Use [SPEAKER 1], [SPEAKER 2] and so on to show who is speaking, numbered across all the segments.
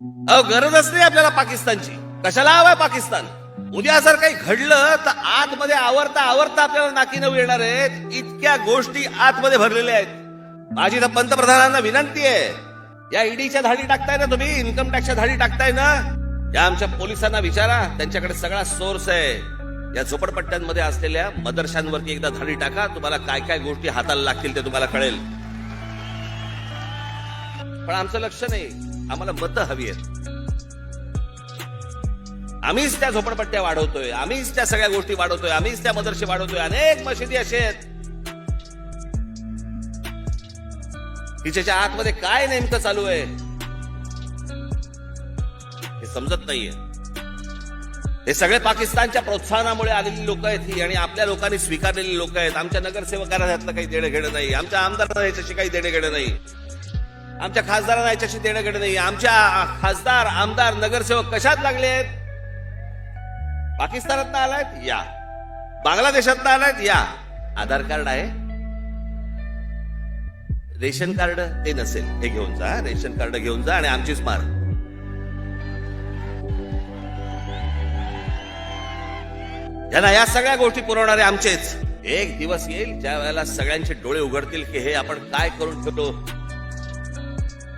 [SPEAKER 1] अहो गरज असते आपल्याला पाकिस्तानची. कशाला हवाय पाकिस्तान? उद्या जर काही घडलं तर आतमध्ये आवरता आवरता आपल्याला नाकी नऊ येणार आहेत. इतक्या गोष्टी आतमध्ये भरलेल्या आहेत. माझी तर पंतप्रधानांना विनंती आहे. या ईडीच्या धाडी टाकताय ना तुम्ही? इन्कम टॅक्सच्या धाडी टाकताय ना? या आमच्या पोलिसांना विचारा. त्यांच्याकडे सगळा सोर्स आहे. या झोपडपट्ट्यांमध्ये असलेल्या मदरशांवरती एकदा धाडी टाका. तुम्हाला काय काय गोष्टी हाताला लागतील ते तुम्हाला कळेल. पण आमचं लक्ष नाही. आम्हाला मतं हवी आहेत. आम्हीच त्या झोपडपट्ट्या वाढवतोय आम्हीच त्या सगळ्या गोष्टी वाढवतोय आम्हीच त्या मदरशी वाढवतोय अनेक मशिदी असे आहेत. तिच्याच्या आतमध्ये काय नेमकं चालू आहे हे समजत नाहीये. हे सगळे पाकिस्तानच्या प्रोत्साहनामुळे आलेली लोक आहेत ही आणि आपल्या लोकांनी स्वीकारलेली लोक आहेत. आमच्या नगरसेवकांना त्यातलं काही देणं घेणं नाही आमच्या आमदारांना याच्याशी काही देणं घेणं नाही. आमच्या खासदारांना याच्याशी देणं घेणं नाही आमच्या खासदार आमदार नगरसेवक कशात लागले आहेत? पाकिस्तानात आलायत? या. बांगलादेशात आलायत? या. आधार कार्ड आहे. रेशन कार्ड ते नसेल. हे घेऊन जा रेशन कार्ड घेऊन जा आणि आमचीच मार. त्यांना या सगळ्या गोष्टी पुरवणारे आमचेच. एक दिवस येईल ज्या वेळेला सगळ्यांचे डोळे उघडतील की हे आपण काय करून ठेवतो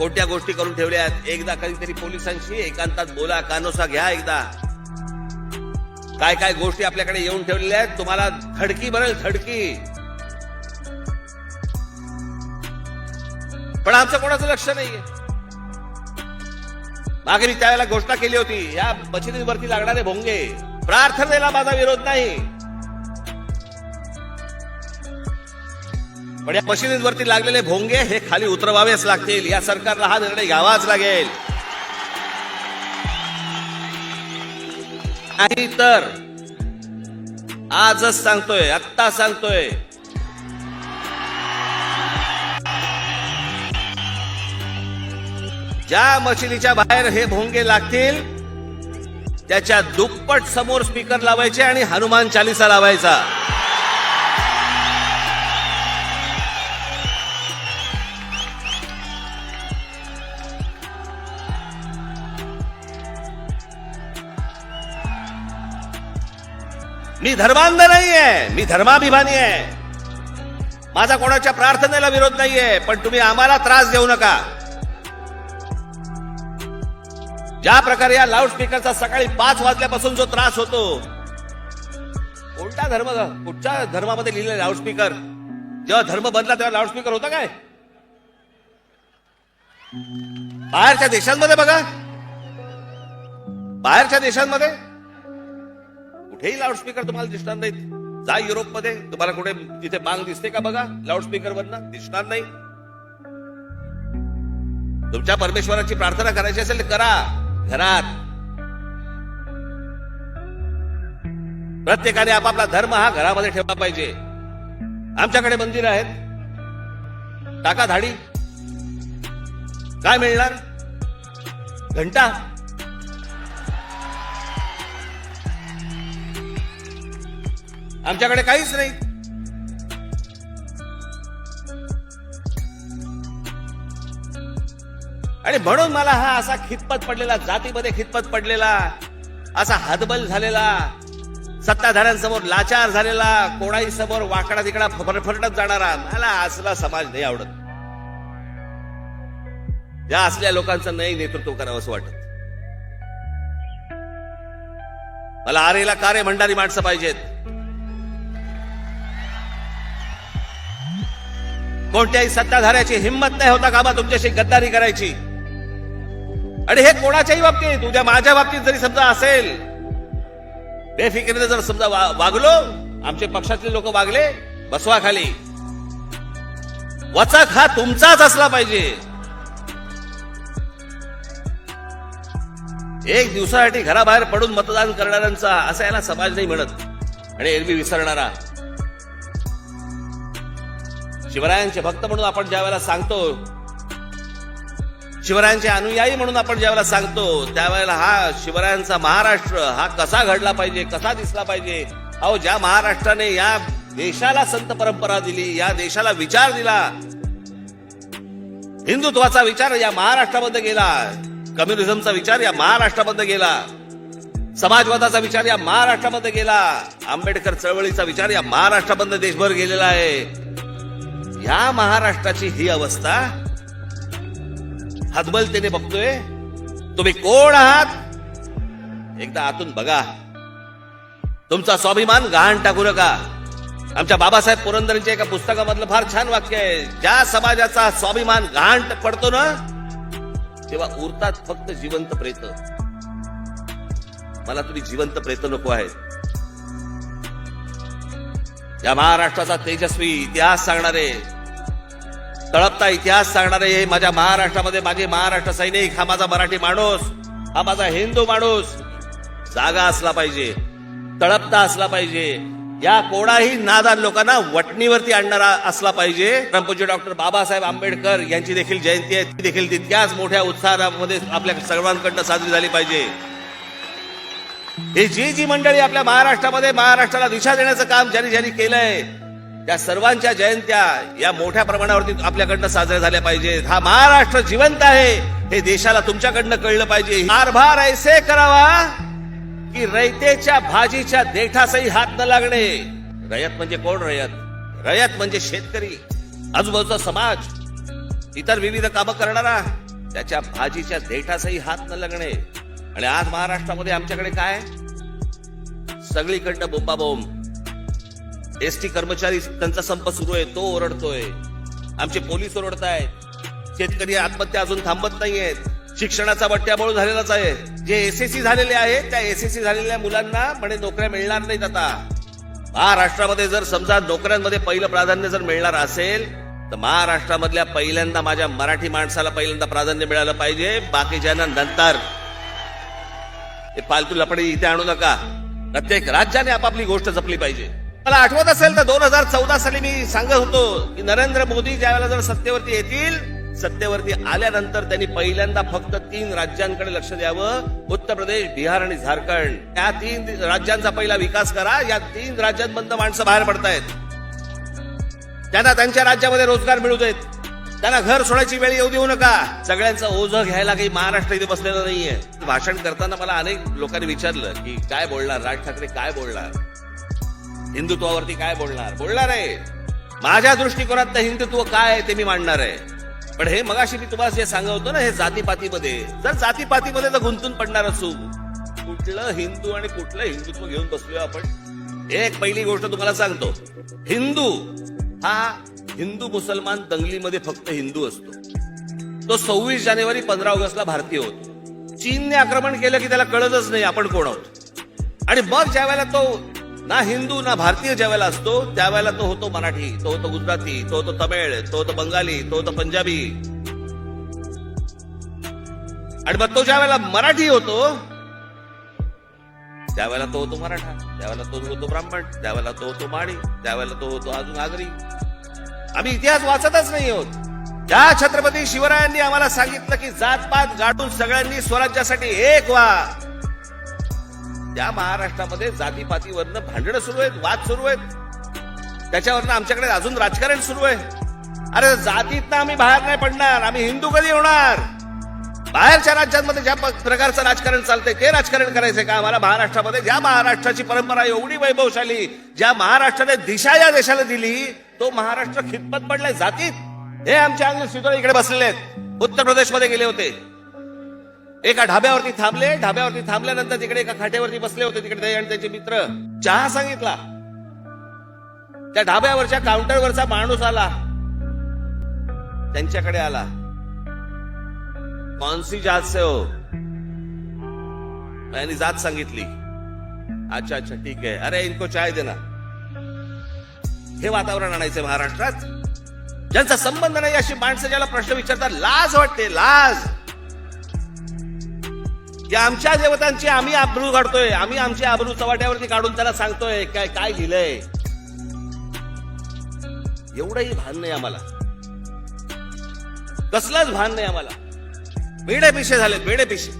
[SPEAKER 1] कोणत्या गोष्टी करून ठेवल्यात एकदा कधीतरी पोलिसांशी एकांतात बोला कानोसा घ्या एकदा. काय काय गोष्टी आपल्याकडे येऊन ठेवलेल्या आहेत? तुम्हाला धडकी भरेल धडकी. पण आमचं कोणाचं लक्ष नाहीये. मागे मी त्यावेळेला घोषणा केली होती या मशिदीवरती लागणारे भोंगे. प्रार्थनेला माझा विरोध नाही. पण या लागलेले भोंगे हे खाली उतरवावेच लागतील. या सरकारला हा निर्णय घ्यावाच लागेल. नाही तर आजच सांगतोय आत्ता सांगतोय. ज्या मशिदीच्या बाहेर हे भोंगे लागतील त्याच्या दुप्पट समोर स्पीकर लावायचे आणि हनुमान चालिसा लावायचा. मी धर्मांध नाहीये मी धर्माभिमानी आहे. माझा कोणाच्या प्रार्थनेला विरोध नाहीये पण तुम्ही आम्हाला त्रास देऊ नका. ज्या प्रकारे या लाऊडस्पीकरचा सकाळी पाच वाजल्यापासून जो त्रास होतो कोणता धर्म कुठच्या धर्मामध्ये लिहिलेलं लाऊडस्पीकर? जेव्हा धर्म बदला तेव्हा लाऊडस्पीकर होता काय? बाहेरच्या देशांमध्ये बघा. बाहेरच्या देशांमध्ये? कुठेही लाऊडस्पीकर तुम्हाला दिसणार नाहीत. जा युरोपमध्ये. तुम्हाला कुठे तिथे बांग दिसते का बघा? लाऊडस्पीकर वरनं दिसणार नाही. तुमच्या परमेश्वराची प्रार्थना करायची असेल तर करा. घरात. प्रत्येकाने आपापला धर्म हा घरामध्ये ठेवला पाहिजे. आमच्याकडे मंदिर आहेत. टाका धाडी. काय मिळणार? घंटा. आमच्याकडे काहीच नाही. आणि म्हणून मला हा असा खितपत पडलेला जातीमध्ये खितपत पडलेला असा हतबल झालेला सत्ताधाऱ्यांसमोर लाचार झालेला कोणाही समोर वाकडा तिकडा फरफरटत जाणारा मला असला समाज नाही आवडत. या असल्या लोकांचं नाही नेतृत्व करावं असं वाटत. मला आरेला कारे म्हणणारी माणसं पाहिजेत. कोणत्याही सत्ताधाऱ्याची हिंमत नाही होता कामा तुमच्याशी गद्दारी करायची. आणि हे कोणाच्याही बाबतीत उद्या माझ्या बाबतीत जरी समजा असेल बेफिकिरीने जर समजा वागलो आमचे पक्षातले लोक वागले बसवा खाली. वचक हा तुमचाच असला पाहिजे. एक दिवसासाठी घराबाहेर पडून मतदान करणाऱ्यांचा असा याला समाज नाही म्हणत. आणि एरवी विसरणारा. शिवरायांचे भक्त म्हणून आपण ज्या वेळेला सांगतो शिवरायांचे अनुयायी म्हणून आपण ज्यावेळेला सांगतो त्यावेळेला हा शिवरायांचा महाराष्ट्र हा कसा घडला पाहिजे कसा दिसला पाहिजे? अहो ज्या महाराष्ट्राने या देशाला संत परंपरा दिली या देशाला विचार दिला हिंदुत्वाचा विचार या महाराष्ट्रामध्ये गेला कम्युनिझमचा विचार या महाराष्ट्रामध्ये गेला समाजवादाचा विचार या महाराष्ट्रामध्ये गेला आंबेडकर चळवळीचा विचार या महाराष्ट्रामध्ये देशभर गेलेला आहे. या महाराष्ट्राची ही अवस्था? हदबलतेने बघतोय? तुम्ही कोण आहात? एकदा आतून बघा. तुमचा स्वाभिमान गहाण टाकू नका. आमच्या बाबासाहेब पुरंदरेंच्या एका पुस्तकामधलं फार छान वाक्य आहे. ज्या समाजाचा स्वाभिमान गहाण पडतो ना तेव्हा उरतात फक्त जिवंत प्रेत. मला तुम्ही जिवंत प्रेत नको आहेत. या महाराष्ट्राचा तेजस्वी इतिहास सांगणारे तळपता इतिहास सांगणारे हे माझ्या महाराष्ट्रामध्ये माझे महाराष्ट्र सैनिक हा माझा मराठी माणूस हा माझा हिंदू माणूस. जागा असला पाहिजे तळपता असला पाहिजे या कोणाही नादान लोकांना वटणीवरती आणणारा असला पाहिजे. परमपूज्य डॉक्टर बाबासाहेब आंबेडकर यांची देखील जयंती आहे ती देखील तितक्याच मोठ्या उत्साहामध्ये आपल्या सर्वांकडनं साजरी झाली पाहिजे. हे जी जी मंडळी आपल्या महाराष्ट्रामध्ये महाराष्ट्राला दिशा देण्याचं काम ज्यांनी ज्यांनी केलंय त्या सर्वांच्या जयंत्या या मोठ्या प्रमाणावरती आपल्याकडनं साजऱ्या झाल्या पाहिजेत. हा महाराष्ट्र जिवंत आहे हे देशाला तुमच्याकडनं कळलं पाहिजे. कारभार ऐसे करावा की रयतेच्या भाजीच्या देठासही हात न लागणे. रयत म्हणजे कोण रयत? रयत म्हणजे शेतकरी आजूबाजूचा समाज इतर विविध कामं करणारा त्याच्या भाजीच्या देठासही हात न लागणे. आणि आज महाराष्ट्रामध्ये आमच्याकडे काय? सगळीकडनं बोंबाबोंब. एस टी कर्मचारी त्यांचा संप सुरू आहे तो ओरडतोय. आमचे पोलीस ओरडतायत. शेतकरी आत्महत्या अजून थांबत नाहीयेत. शिक्षणाचा बट्ट्याबोळ झालेलाच आहे. जे एसएससी झालेले आहेत त्या एसएससी झालेल्या मुलांना म्हणे नोकऱ्या मिळणार नाहीत आता. महाराष्ट्रामध्ये जर समजा नोकऱ्यांमध्ये पहिलं प्राधान्य जर मिळणार असेल तर महाराष्ट्रामधल्या पहिल्यांदा माझ्या मराठी माणसाला पहिल्यांदा प्राधान्य मिळालं पाहिजे. बाकीच्यांना नंतर हे फालतू लपडे इथे आणू नका. प्रत्येक राज्याने आपापली गोष्ट जपली पाहिजे. मला आठवत असेल तर दोन हजार चौदा साली मी सांगत होतो की नरेंद्र मोदी ज्यावेळेला जर सत्तेवरती येतील सत्तेवरती आल्यानंतर त्यांनी पहिल्यांदा फक्त तीन राज्यांकडे लक्ष द्यावं. उत्तर प्रदेश बिहार आणि झारखंड. त्या तीन राज्यांचा पहिला विकास करा. या तीन राज्यांमधनं माणसं बाहेर पडतायत. त्यांना त्यांच्या राज्यामध्ये रोजगार मिळू देत. त्यांना घर सोडायची वेळ येऊ देऊ नका. सगळ्यांचं ओझं घ्यायला काही महाराष्ट्र इथे बसलेलं नाहीये. भाषण करताना मला अनेक लोकांनी विचारलं की काय बोलणार? राज ठाकरे काय बोलणार? हिंदुत्वावरती काय बोलणार? बोलणार आहे. माझ्या दृष्टिकोनात हिंदुत्व काय आहे ते मी मांडणार आहे. पण हे मगाशी मी तुम्हाला जे सांगवतो ना हे जातीपातीमध्ये. जर जातीपातीमध्ये तर गुंतून पडणार असू कुठलं हिंदू आणि कुठलं हिंदुत्व घेऊन बसलोय आपण? एक पहिली गोष्ट तुम्हाला सांगतो. हिंदू हा हिंदू मुसलमान दंगलीमध्ये फक्त हिंदू असतो. तो सव्वीस जानेवारी पंधरा ऑगस्टला भारतीय होतो. चीनने आक्रमण केलं की त्याला कळतच नाही आपण कोण आहोत. आणि मग ज्या वेळेला तो ना हिंदू ना भारतीय ज्या वेळेला असतो त्यावेळेला तो होतो मराठी तो होतो गुजराती तो होतो तमिळ तो होतो बंगाली तो होतो पंजाबी. आणि मग तो ज्या वेळेला मराठी होतो त्यावेळेला तो होतो मराठा त्यावेळेला तो होतो ब्राह्मण त्यावेळेला तो होतो माळी त्यावेळेला तो होतो अजून आगरी. आम्ही इतिहास वाचतच नाही आहोत. त्या छत्रपती शिवरायांनी आम्हाला सांगितलं की जातपात गाठून सगळ्यांनी स्वराज्यासाठी एक व्हा. त्या महाराष्ट्रामध्ये जातीपातीवरनं भांडणं सुरू आहेत वाद सुरू आहेत. त्याच्यावरनं आमच्याकडे अजून राजकारण सुरू आहे. अरे जातीतनं आम्ही बाहेर नाही पडणार आम्ही हिंदू कधी होणार? बाहेरच्या राज्यांमध्ये ज्या प्रकारचं राजकारण चालतंय ते राजकारण करायचंय का? आम्हाला महाराष्ट्रामध्ये ज्या महाराष्ट्राची परंपरा एवढी वैभवशाली ज्या महाराष्ट्राने दिशा या देशाला दिली तो महाराष्ट्र खितपत पडलाय जातीत. हे आमचे अंग सुद्धा इकडे बसलेले आहेत. उत्तर प्रदेशमध्ये गेले होते. एका ढाब्यावरती थांबले ढाब्यावरती थांबल्यानंतर तिकडे एका खाट्यावरती बसले होते तिकडे ते आणि त्याचे मित्र. चहा सांगितला. त्या ढाब्यावरच्या काउंटरवरचा माणूस आला. त्यांच्याकडे आला. कौन जात से हो? त्यांनी जात सांगितली. अच्छा अच्छा ठीक आहे. अरे इनको चाय देना. हे वातावरण आणायचं महाराष्ट्रात. ज्यांचा संबंध नाही अशी माणसं ज्याला प्रश्न विचारतात लाज वाटते लाज. की आमच्या देवतांची आम्ही आबरू काढतोय आम्ही आमची आबरू चव्हाट्यावरती काढून त्याला सांगतोय काय काय लिहिलंय. एवढंही भान नाही आम्हाला. कसलंच भान नाही आम्हाला. बेडे पिशे झाले बेडे पिशे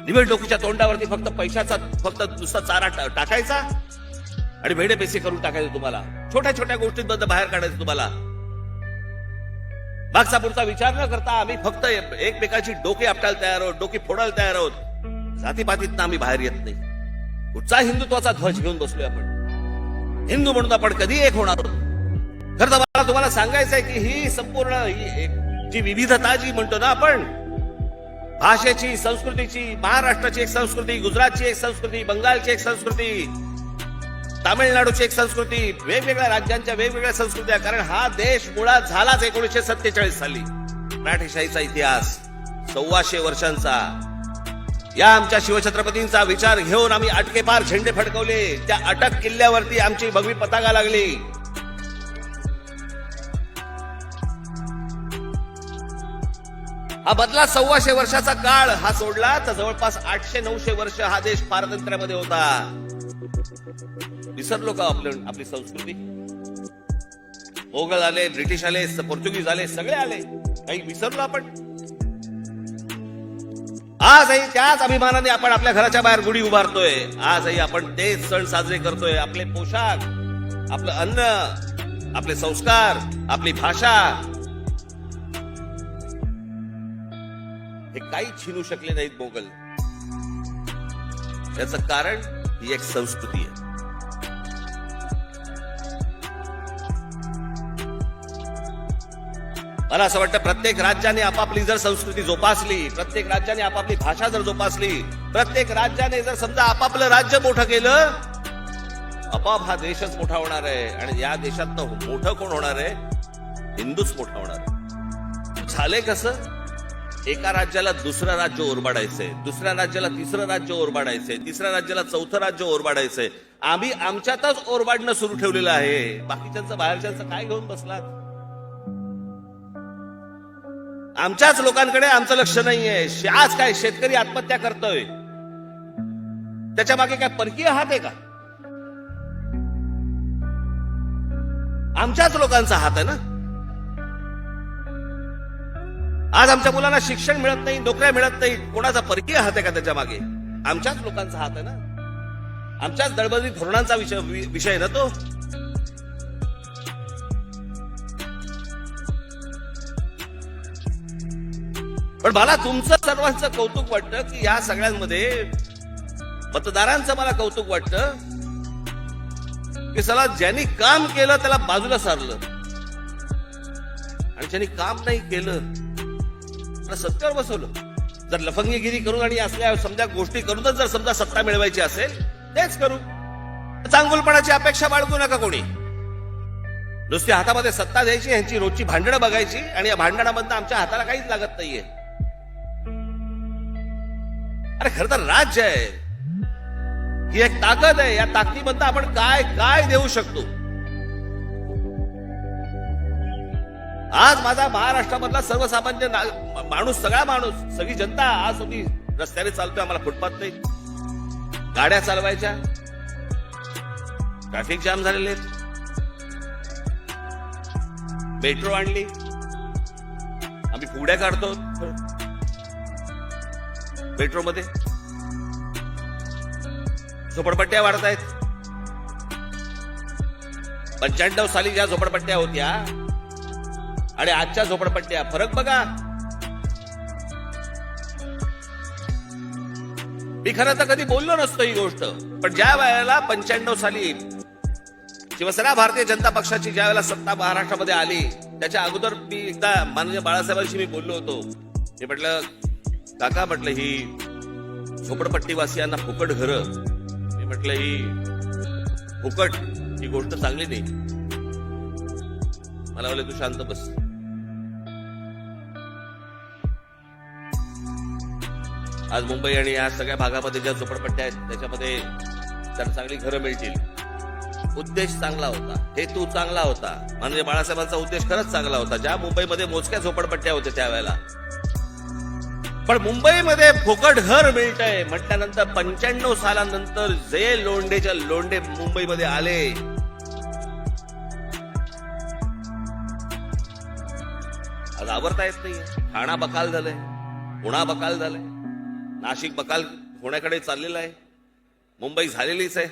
[SPEAKER 1] निवड डोकीच्या तोंडावरती फक्त पैशाचा फक्त नुसता चारा टा- टाकायचा आणि भेडे पैसे करून टाकायचे तुम्हाला. छोट्या छोट्या गोष्टींबद्दल बाहेर काढायचं तुम्हाला. मागचा पुढचा विचार न करता आम्ही फक्त एकमेकाची डोके आपटायला तयार आहोत डोके फोडायला तयार आहोत. जातीपातीत आम्ही बाहेर येत नाही. कुठचा हिंदुत्वाचा ध्वज घेऊन बसलोय आपण? हिंदू म्हणून आपण कधी एक होणार आहोत. खरं तर मला तुम्हाला सांगायचं आहे की ही संपूर्ण ही जी विविधता जी म्हणतो ना आपण भाषेची संस्कृतीची महाराष्ट्राची एक संस्कृती गुजरातची एक संस्कृती बंगालची एक संस्कृती तामिळनाडूची एक संस्कृती वेगवेगळ्या राज्यांच्या वेगवेगळ्या संस्कृत्या कारण हा देश मुळात झालाच एकोणीसशे सत्तेचाळीस साली. मराठीशाहीचा इतिहास सव्वाशे वर्षांचा. या आमच्या शिवछत्रपतींचा विचार घेऊन आम्ही अटकेपार झेंडे फडकवले. त्या अटक किल्ल्यावरती आमची भगवी पताका लागली. हा बदला सव्वाशे वर्षाचा काळ हा सोडला तर जवळपास आठशे नऊशे वर्ष हा देश पारतंत्र्यामध्ये होता. विसरलो का आपलं आपली संस्कृती. मोगल आले ब्रिटिश आले पोर्तुगीज आले सगळे आले. काही विसरलो आपण. आजही त्याच अभिमानाने आपण आपल्या घराच्या बाहेर गुढी उभारतोय. आजही आपण तेच सण साजरे करतोय. आपले पोशाख आपलं अन्न आपले संस्कार आपली भाषा. हे काही छिनू शकले नाहीत मोगल. याचं कारण ही एक संस्कृती आहे. मला असं वाटतं प्रत्येक राज्याने आपापली जर संस्कृती जोपासली प्रत्येक राज्याने आपापली भाषा जर जोपासली प्रत्येक राज्याने जर समजा आपापलं राज्य मोठं केलं आपाप हा देशच मोठा होणार आहे आणि या देशात मोठं कोण होणार आहे? हिंदूच मोठा होणार आहे. झाले कसं? एका राज्याला दुसरं राज्य ओरबाडायचंय दुसऱ्या राज्याला तिसरं राज्य ओरबाडायचंय तिसऱ्या राज्याला चौथं राज्य ओरबाडायचंय. आम्ही आमच्यातच ओरबाडणं सुरू ठेवलेलं आहे. बाकीच्यांचं बाहेरच्यांचं काय घेऊन बसलात? आमच्याच लोकांकडे आमचं लक्ष नाहीये. शे- आज काय शेतकरी आत्महत्या करतोय? त्याच्यामागे काय परकीय हात आहे का? आमच्याच लोकांचा हात आहे ना? आज आमच्या मुलांना शिक्षण मिळत नाही नोकऱ्या मिळत नाही. कोणाचा परकीय हात आहे का त्याच्यामागे? आमच्याच लोकांचा हात आहे ना? आमच्याच दळबदली धोरणांचा विषय वि- विषय ना तो? पण मला तुमचं सर्वांचं कौतुक वाटतं की या सगळ्यांमध्ये मतदारांचं मला कौतुक वाटतं की चला ज्यांनी काम केलं त्याला बाजूला सारलं. आणि ज्यांनी काम नाही केलं त्याला सत्तेवर बसवलं. जर लफंगीगिरी करून आणि असल्या समजा गोष्टी करूनच जर समजा सत्ता मिळवायची असेल तेच करू. चांगुलपणाची अपेक्षा बाळगू नका कोणी. नुसती हातामध्ये सत्ता द्यायची यांची रोजची भांडणं बघायची आणि या भांडणामधनं आमच्या हाताला काहीच लागत नाहीये. अरे खर तर राज्य आहे. ही एक ताकद आहे. या ताकदीबद्दल आपण काय काय देऊ शकतो? आज माझा महाराष्ट्रामधला सर्वसामान्य ना- माणूस सगळा माणूस सगळी जनता आज होती रस्त्याने चालतोय आम्हाला फुटपाथ नाही. गाड्या चालवायच्या. ट्रॅफिक जाम झालेले आहेत. मेट्रो आणली. आम्ही फुगड्या काढतो. मेट्रोमध्ये? झोपडपट्ट्या वाढत आहेत. पंच्याण्णव साली ज्या झोपडपट्ट्या होत्या आणि आजच्या झोपडपट्ट्या फरक बघा. मी खरं तर कधी बोललो नसतो ही गोष्ट पण ज्या वेळेला पंच्याण्णव साली शिवसेना भारतीय जनता पक्षाची ज्या वेळेला सत्ता महाराष्ट्रामध्ये आली त्याच्या अगोदर मी एकदा माननीय बाळासाहेबांशी मी बोललो होतो. मी म्हटलं काका म्हटलं ही झोपडपट्टीवासियांना फुकट घर. मी म्हटलं ही फुकट ही गोष्ट चांगली नाही. मला वाटलं तू शांत बस. आज मुंबई आणि या सगळ्या भागामध्ये ज्या झोपडपट्ट्या आहेत त्याच्यामध्ये त्यांना चांगली घरं मिळतील. उद्देश चांगला होता. हेतू चांगला होता. म्हणजे बाळासाहेबांचा उद्देश खरंच चांगला होता. ज्या मुंबईमध्ये मोजक्या झोपडपट्ट्या होत्या त्यावेळेला पण मुंबईमध्ये फुकट घर मिळतंय. म्हटल्यानंतर पंच्याण्णव सालानंतर जे लोंडेच्या लोंडे मुंबईमध्ये आले. आज आवरता येत नाही ठाणा बकाल झालंय पुणा बकाल झालंय. नाशिक बकाल होण्याकडे चाललेलं आहे. मुंबई झालेलीच आहे.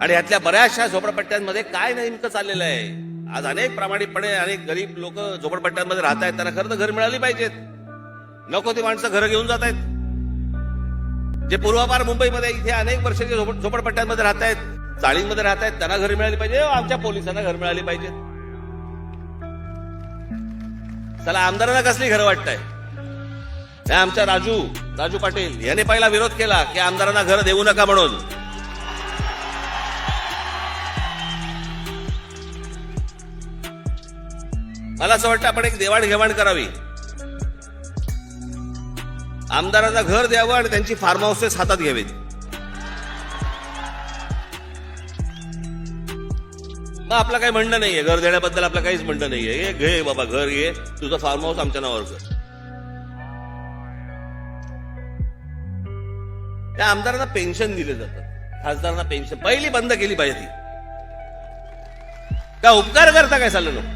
[SPEAKER 1] आणि यातल्या बऱ्याचशा झोपडपट्ट्यांमध्ये काय नेमकं चाललेलं आहे? आज अनेक प्रामाणिकपणे अनेक गरीब लोक झोपडपट्ट्यांमध्ये राहत आहेत. त्यांना खरं तर घर मिळाली पाहिजेत. नको ती माणसं घरं घेऊन जात आहेत. जे पूर्वापार मुंबईमध्ये इथे अनेक वर्षाचे झोपड झोपडपट्ट्यांमध्ये राहत आहेत चाळींमध्ये राहत आहेत त्यांना घर मिळाली पाहिजे हो, आमच्या पोलिसांना घर मिळाली पाहिजे त्याला आमदारांना कसली घरं वाटतंय? आमच्या राजू राजू पाटील याने पहिला विरोध केला की आमदारांना घर देऊ नका म्हणून. मला असं वाटतं आपण एक देवाणघेवाण करावी. आमदारांना घर द्यावं आणि त्यांची फार्म हाऊसेस हातात घ्यावीत. मग आपलं काही म्हणणं नाहीये. घर देण्याबद्दल आपलं काहीच म्हणणं नाहीये. हे घे बाबा घर घे तुझं फार्म हाऊस आमच्या नावावर कर. त्या आमदारांना पेन्शन दिले जातात खासदारांना पेन्शन पहिली बंद केली पाहिजे ती. का उपकार करता काय चाललं?